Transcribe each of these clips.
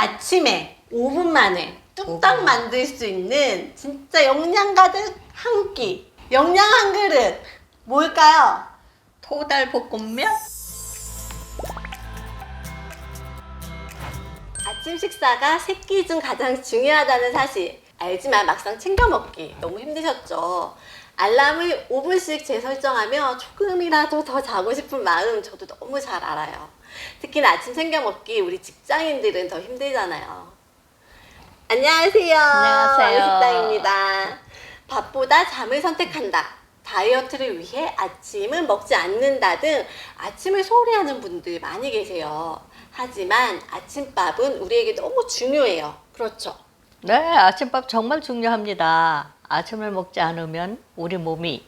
아침에 5분 만에 뚝딱 만들 수 있는 진짜 영양 가득 한 끼. 영양 한 그릇. 뭘까요? 토달 볶음면? 아침 식사가 세끼중 가장 중요하다는 사실 알지만 막상 챙겨 먹기 너무 힘드셨죠. 알람을 5분씩 재설정하며 조금이라도 더 자고 싶은 마음 저도 너무 잘 알아요. 특히나 아침 챙겨 먹기 우리 직장인들은 더 힘들잖아요. 안녕하세요. 안녕하세요. 식당입니다. 밥보다 잠을 선택한다. 다이어트를 위해 아침은 먹지 않는다 등 아침을 소홀히 하는 분들 많이 계세요. 하지만 아침밥은 우리에게 너무 중요해요. 그렇죠? 네, 아침밥 정말 중요합니다. 아침을 먹지 않으면 우리 몸이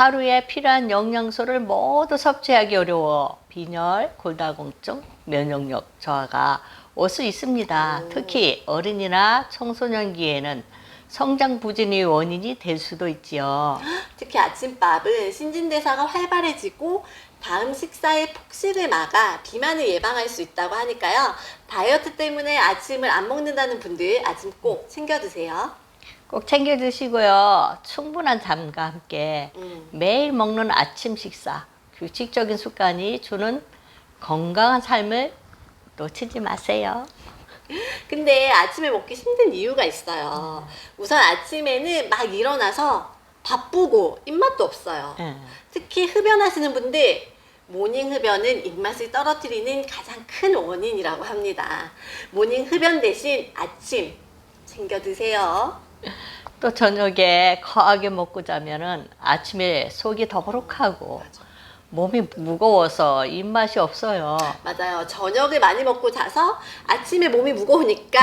하루에 필요한 영양소를 모두 섭취하기 어려워 빈혈, 골다공증, 면역력 저하가 올 수 있습니다. 오. 특히 어린이나 청소년기에는 성장 부진이 원인이 될 수도 있지요. 특히 아침밥은 신진대사가 활발해지고 다음 식사에 폭식을 막아 비만을 예방할 수 있다고 하니까요. 다이어트 때문에 아침을 안 먹는다는 분들 아침 꼭 챙겨 드세요. 꼭 챙겨 드시고요. 충분한 잠과 함께 음. 매일 먹는 아침 식사, 규칙적인 습관이 주는 건강한 삶을 놓치지 마세요. 근데 아침에 먹기 힘든 이유가 있어요. 우선 아침에는 막 일어나서 바쁘고 입맛도 없어요. 예. 특히 흡연하시는 분들 모닝 흡연은 입맛을 떨어뜨리는 가장 큰 원인이라고 합니다. 모닝 흡연 대신 아침 챙겨 드세요. 또 저녁에 거하게 먹고 자면은 아침에 속이 더부룩하고 몸이 무거워서 입맛이 없어요. 맞아요. 저녁을 많이 먹고 자서 아침에 몸이 무거우니까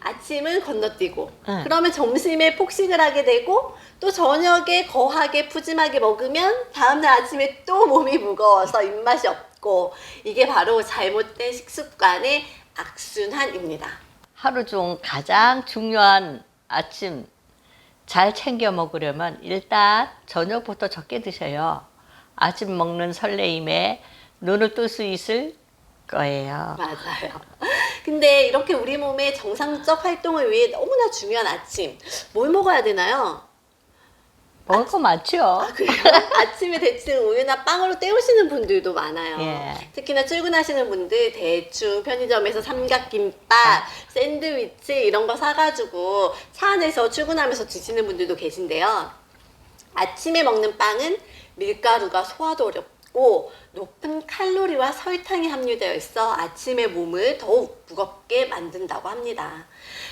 아침은 건너뛰고 응. 그러면 점심에 폭식을 하게 되고 또 저녁에 거하게 푸짐하게 먹으면 다음날 아침에 또 몸이 무거워서 입맛이 없고 이게 바로 잘못된 식습관의 악순환입니다. 하루 중 가장 중요한 아침 잘 챙겨 먹으려면 일단 저녁부터 적게 드셔요. 아침 먹는 설레임에 눈을 뜰 수 있을 거예요. 맞아요. 근데 이렇게 우리 몸의 정상적 활동을 위해 너무나 중요한 아침 뭘 먹어야 되나요? 먹을 거 많죠? 아? 아침에 대충 우유나 빵으로 때우시는 분들도 많아요. 예. 특히나 출근하시는 분들 대충 편의점에서 삼각김밥, 아. 샌드위치 이런 거 사가지고 차 안에서 출근하면서 드시는 분들도 계신데요. 아침에 먹는 빵은 밀가루가 소화도 어렵고 높은 칼로리와 설탕이 함유되어 있어 아침에 몸을 더욱 무겁게 만든다고 합니다.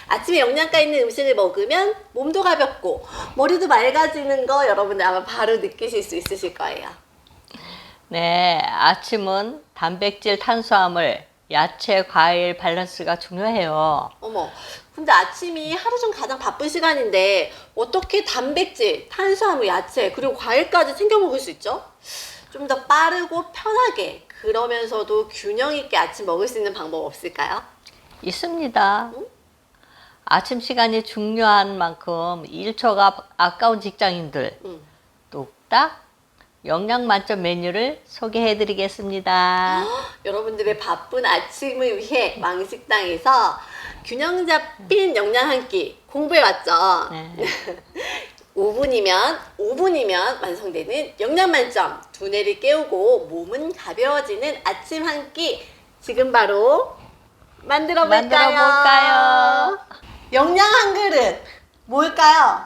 아침에 영양가 있는 음식을 먹으면 몸도 가볍고 머리도 맑아지는 거 여러분들 아마 바로 느끼실 수 있으실 거예요. 네, 아침은 단백질, 탄수화물, 야채, 과일 밸런스가 중요해요. 어머, 근데 아침이 하루 중 가장 바쁜 시간인데 어떻게 단백질, 탄수화물, 야채 그리고 과일까지 챙겨 먹을 수 있죠? 좀 더 빠르고 편하게 그러면서도 균형 있게 아침 먹을 수 있는 방법 없을까요? 있습니다. 아침 시간이 중요한 만큼 1초가 아까운 직장인들 음. 뚝딱 영양 만점 메뉴를 소개해 드리겠습니다. 여러분들의 바쁜 아침을 위해 왕식당에서 균형 잡힌 영양 한 끼 공부해 왔죠? 네. 5분이면 5분이면 완성되는 영양 만점 두뇌를 깨우고 몸은 가벼워지는 아침 한 끼 지금 바로 만들어 볼까요? 만들어 볼까요? 영양 한 그릇 뭘까요?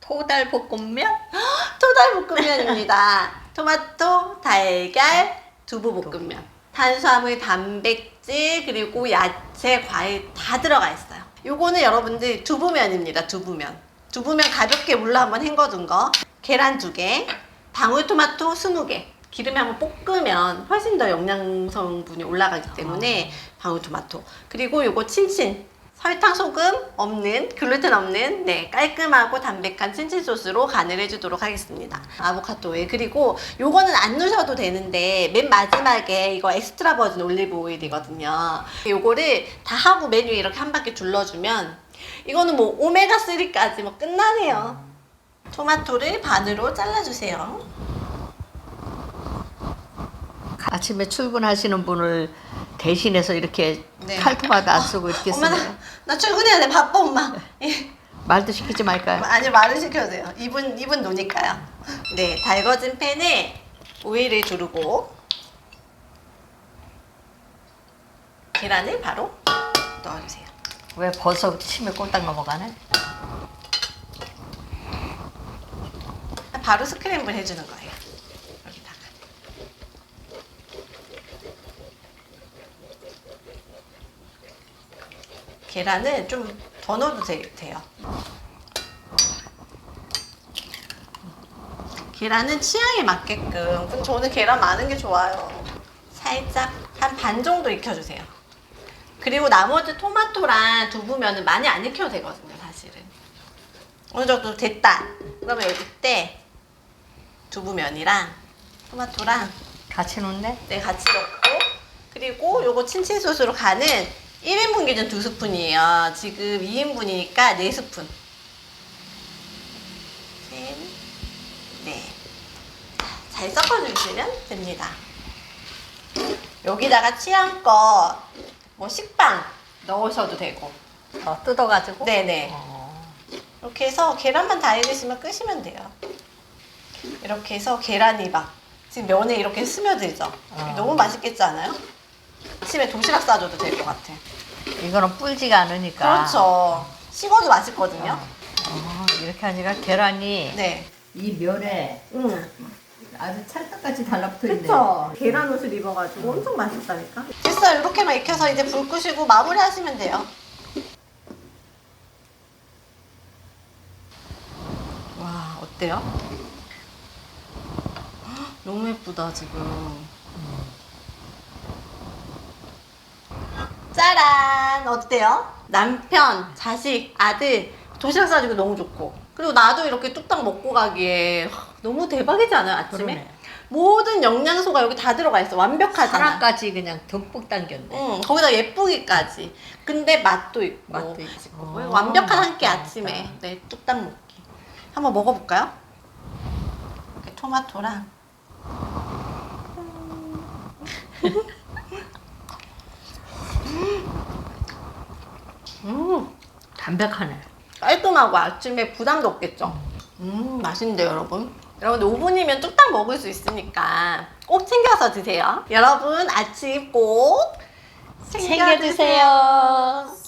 토달 볶음면? 토달 볶음면입니다. 토마토, 달걀, 두부 볶음면. 탄수화물, 단백질, 그리고 야채, 과일 다 들어가 있어요. 요거는 여러분들 두부면입니다. 두부면. 두부면 가볍게 물로 한번 헹궈둔 거. 계란 두 개, 방울토마토 20개. 기름에 한번 볶으면 훨씬 더 영양 성분이 올라가기 때문에 방울토마토. 그리고 요거 친친. 설탕, 소금 없는 글루텐 없는 네 깔끔하고 담백한 친친 소스로 간을 해주도록 하겠습니다. 아보카도 오일 그리고 요거는 안 넣으셔도 되는데 맨 마지막에 이거 엑스트라 버진 올리브 오일이거든요. 요거를 다 하고 메뉴에 이렇게 한 바퀴 둘러주면 이거는 뭐 오메가 3까지 뭐 끝나네요. 토마토를 반으로 잘라주세요. 아침에 출근하시는 분을 대신해서 이렇게 네. 칼토마도 안 쓰고 이렇게 엄마 쓰는 나, 나 출근해야 돼 바빠 엄마 말도 시키지 말까요? 아니 말을 시켜도 돼요 입은 입은 노니까요 네 달궈진 팬에 오일을 두르고 계란을 바로 넣어주세요 왜 벌써 침에 꼴딱 넘어가네? 바로 스크램블 해주는 거예요. 여기다가. 계란은 좀 더 넣어도 되, 돼요. 계란은 취향에 맞게끔. 저는 계란 많은 게 좋아요. 살짝 한 반 정도 익혀주세요 그리고 나머지 토마토랑 두부면은 많이 안 익혀도 되거든요 사실은 어느 정도 됐다 그러면 이때 두부면이랑 토마토랑 같이 놓네? 네, 같이 넣고 그리고 요거 친치소스로 간은 1인분 기준 2스푼이에요. 지금 2인분이니까 4스푼. 셋, 네. 잘 섞어주시면 됩니다. 여기다가 취향껏 뭐 식빵 넣으셔도 되고. 어, 뜯어가지고? 네네. 어. 이렇게 해서 계란만 다 익으시면 끄시면 돼요. 이렇게 해서 계란이 막 지금 면에 이렇게 스며들죠. 아. 너무 맛있겠지 않아요? 아침에 도시락 싸줘도 될 것 같아. 이거는 불지가 않으니까. 그렇죠. 식어도 맛있거든요. 어, 이렇게 하니까 계란이 네. 이 면에 응. 아주 찰떡같이 달라붙어 있네. 그쵸. 계란 옷을 입어가지고 엄청 맛있다니까. 됐어요. 이렇게만 익혀서 이제 불 끄시고 마무리 하시면 돼요. 와, 어때요? 헉, 너무 예쁘다, 지금. 짜란! 어때요? 남편, 자식, 아들 도시락 싸주고 너무 좋고. 그리고 나도 이렇게 뚝딱 먹고 가기에 너무 대박이지 않아요, 아침에? 그러네. 모든 영양소가 여기 다 들어가 있어. 완벽하잖아. 하나까지 그냥 듬뿍 당겼네. 응, 거기다 예쁘기까지. 근데 맛도 있고. 맛도 있고. 어, 완벽한 한끼 그러니까. 아침에. 네, 뚝딱 먹기. 한번 먹어볼까요? 이렇게 토마토랑. 음, 담백하네. 깔끔하고 아침에 부담도 없겠죠? 음, 맛있는데요, 여러분? 여러분, 5분이면 뚝딱 먹을 수 있으니까 꼭 챙겨서 드세요. 여러분, 아침 꼭 챙겨드세요.